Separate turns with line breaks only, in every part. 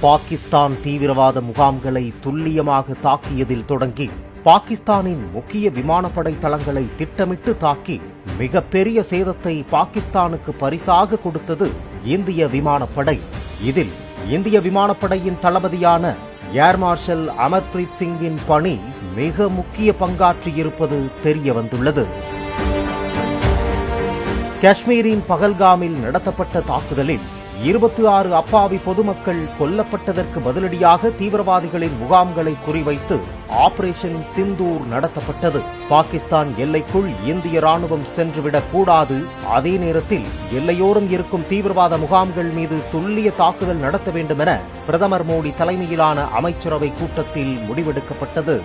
பாகிஸ்தான் தீவிரவாத முகாம்களை துல்லியமாக தாக்கியதில் தொடங்கி பாகிஸ்தானின் முக்கிய விமானப்படை தளங்களை திட்டமிட்டு தாக்கி மிகப்பெரிய சேதத்தை பாகிஸ்தானுக்கு பரிசாக கொடுத்தது இந்திய விமானப்படை. இதில் இந்திய விமானப்படையின் தளபதியான ஏர் மார்ஷல் அமர்பிரீத் சிங்கின் பணி மிக முக்கிய பங்காற்றியிருப்பது தெரிய வந்துள்ளது காஷ்மீரின் பகல்காமில் நடத்தப்பட்ட தாக்குதலில் இருபத்தி ஆறு அப்பாவி பொதுமக்கள் கொல்லப்பட்டதற்கு பதிலடியாக தீவிரவாதிகளின் முகாம்களை குறிவைத்து ஆபரேஷன் சிந்தூர் நடத்தப்பட்டது. பாகிஸ்தான் எல்லைக்குள் இந்திய ராணுவம் சென்றுவிடக் கூடாது. அதே நேரத்தில் எல்லையோரம் இருக்கும் தீவிரவாத முகாம்கள் மீது துல்லிய தாக்குதல் நடத்த வேண்டும் என பிரதமர் மோடி தலைமையிலான அமைச்சரவை கூட்டத்தில் முடிவெடுக்கப்பட்டது.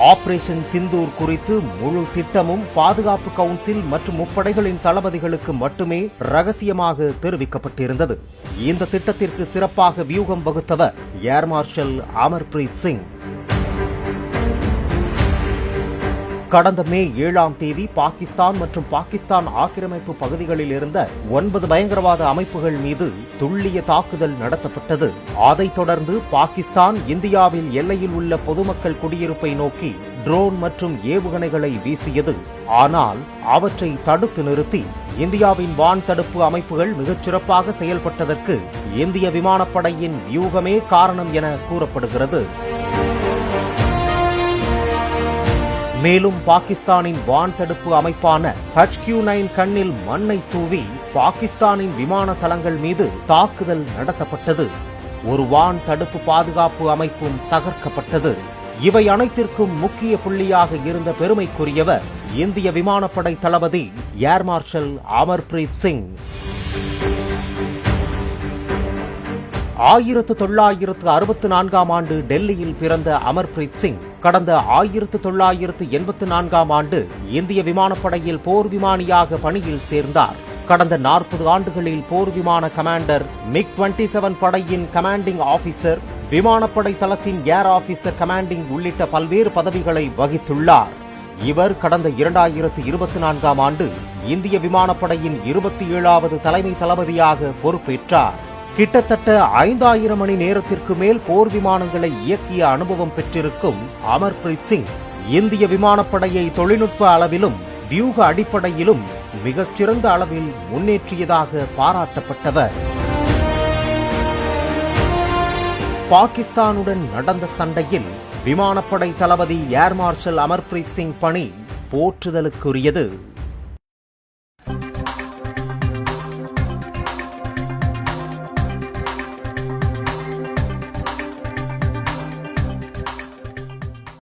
ஆபரேஷன் சிந்தூர் குறித்து முழு திட்டமும் பாதுகாப்பு கவுன்சில் மற்றும் முப்படைகளின் தளபதிகளுக்கு மட்டுமே ரகசியமாக தெரிவிக்கப்பட்டிருந்தது. இந்த திட்டத்திற்கு சிறப்பாக வியூகம் வகுத்தவர் ஏர் மார்ஷல் அமர்பிரீத் சிங். கடந்த மே ஏழாம் தேதி பாகிஸ்தான் மற்றும் பாகிஸ்தான் ஆக்கிரமிப்பு பகுதிகளில் இருந்த ஒன்பது பயங்கரவாத அமைப்புகள் மீது துல்லிய தாக்குதல் நடத்தப்பட்டது. அதைத் தொடர்ந்து பாகிஸ்தான் இந்தியாவில் எல்லையில் உள்ள பொதுமக்கள் குடியிருப்பை நோக்கி ட்ரோன் மற்றும் ஏவுகணைகளை வீசியது. ஆனால் அவற்றை தடுத்து நிறுத்தி இந்தியாவின் வான் தடுப்பு அமைப்புகள் மிகச் சிறப்பாக செயல்பட்டதற்கு இந்திய விமானப்படையின் வியூகமே காரணம் என கூறப்படுகிறது. மேலும் பாகிஸ்தானின் வான் தடுப்பு அமைப்பான ஹச்கியூ நைன் கண்ணில் மண்ணை தூவி பாகிஸ்தானின் விமான தளங்கள் மீது தாக்குதல் நடத்தப்பட்டது. ஒரு வான் தடுப்பு பாதுகாப்பு அமைப்பும் தகர்க்கப்பட்டது. இவை அனைத்திற்கும் முக்கிய புள்ளியாக இருந்த பெருமைக்குரியவர் இந்திய விமானப்படை தளபதி ஏர் மார்ஷல் அமர்பிரீத் சிங். ஆயிரத்து தொள்ளாயிரத்து அறுபத்து நான்காம் ஆண்டு டெல்லியில் பிறந்த அமர்பிரீத் சிங் கடந்த ஆயிரத்து தொள்ளாயிரத்து எண்பத்து நான்காம் ஆண்டு இந்திய விமானப்படையில் போர் விமானியாக பணியில் சேர்ந்தார். கடந்த நாற்பது ஆண்டுகளில் போர் விமான கமாண்டர் மிக் டுவெண்டி செவன் படையின் கமாண்டிங் ஆபீசர் விமானப்படை தளத்தின் ஏர் ஆபீசர் கமாண்டிங் உள்ளிட்ட பல்வேறு பதவிகளை வகித்துள்ளார். இவர் கடந்த இரண்டாயிரத்து இருபத்தி நான்காம் ஆண்டு இந்திய விமானப்படையின் இருபத்தி ஏழாவது தலைமை தளபதியாக பொறுப்பேற்றார். கிட்டத்தட்ட ஐந்தாயிரம் மணி நேரத்திற்கு மேல் போர் விமானங்களை இயக்கிய அனுபவம் பெற்றிருக்கும் அமர்பிரீத் சிங் இந்திய விமானப்படையை தொழில்நுட்ப அளவிலும் வியூக அடிப்படையிலும் மிகச்சிறந்த அளவில் முன்னேற்றியதாக பாராட்டப்பட்டவர். பாகிஸ்தானுடன் நடந்த சண்டையில் விமானப்படை தளபதி ஏர் மார்ஷல் அமர்பிரீத் சிங் பணி போற்றுதலுக்குரியது.